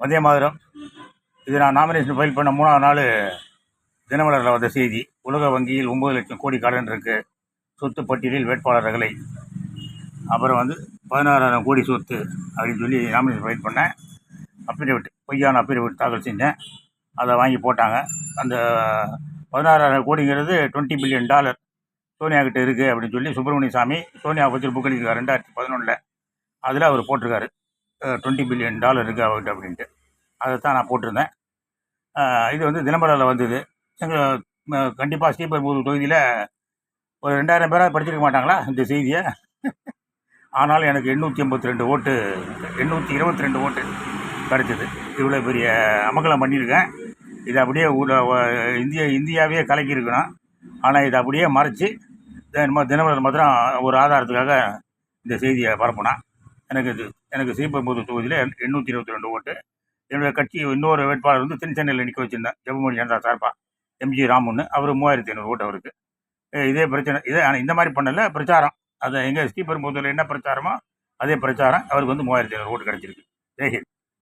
வந்தே மாதிரம். இது நான் nomination file பண்ண மூணாவது நாள் தினமலரில் வந்த செய்தி. உலக வங்கியில் ஒம்பது லட்சம் கோடி கடன் இருக்குது சொத்து பட்டியலில் வேட்பாளர்களை அப்புறம் வந்து பதினாறாயிரம் கோடி சொத்து அப்படின்னு சொல்லி நாமினேஷன் ஃபைல் பண்ணேன். அப்பிடவிட் பொய்யான அப்பிடவிட் தாக்கல் செஞ்சேன். அதை வாங்கி போட்டாங்க. அந்த பதினாறாயிரம் கோடிங்கிறது டுவெண்ட்டி பில்லியன் டாலர் சோனியா கிட்ட இருக்குது அப்படின்னு சொல்லி சுப்பிரமணிய சாமி சோனியா பற்றி புக் அளிக்கிறார் ரெண்டாயிரத்தி பதினொன்றில் அதில் அவர் போட்டிருக்காரு. டுவெண்ட்டி பில்லியன் டாலர் இருக்குது அவர்கிட்ட அப்படின்ட்டு. அதை தான் நான் போட்டிருந்தேன். இது வந்து தினமலரில் வந்தது. எங்கள் கண்டிப்பாக ஸ்ரீபெரும்புதூர் தொகுதியில் ஒரு ரெண்டாயிரம் பேராக படிச்சிருக்க மாட்டாங்களா இந்த செய்தியை? ஆனாலும் எனக்கு எண்ணூற்றி ஐம்பத்தி ரெண்டு ஓட்டு எண்ணூற்றி இருபத்தி ரெண்டு ஓட்டு கிடச்சிது. இவ்வளோ பெரிய அமங்கலம் பண்ணியிருக்கேன். இது அப்படியே இந்திய இந்தியாவே கலக்கியிருக்கணும். ஆனால் இதை அப்படியே மறைச்சி தினமலர் மாத்திரம் ஒரு ஆதாரத்துக்காக இந்த செய்தியை பரப்புனான். எனக்கு இது எனக்கு ஸ்ரீபெரும்புதூர் தொகுதியில் எண்ணூற்றி இருபத்தி ரெண்டு ஓட்டு. என்னுடைய கட்சி இன்னொரு வேட்பாளர் வந்து தென் சென்னையில் நிற்க வச்சுருந்தேன் ஜெபமொழி ஜனதா சார்பா எம்ஜி ராமுன்னு. அவர் மூவாயிரத்தி ஐநூறு ஓட்டு அவருக்கு. இதே பிரச்சனை இதே ஆனால் இந்த மாதிரி பண்ணல பிரச்சாரம். அதை எங்கே ஸ்ரீபெரும்புதூரில் என்ன பிரச்சாரமோ அதே பிரச்சாரம். அவருக்கு வந்து மூவாயிரத்தி ஐநூறு ஓட்டு கிடச்சிருக்கு. ஜெய்ஹிந்த்.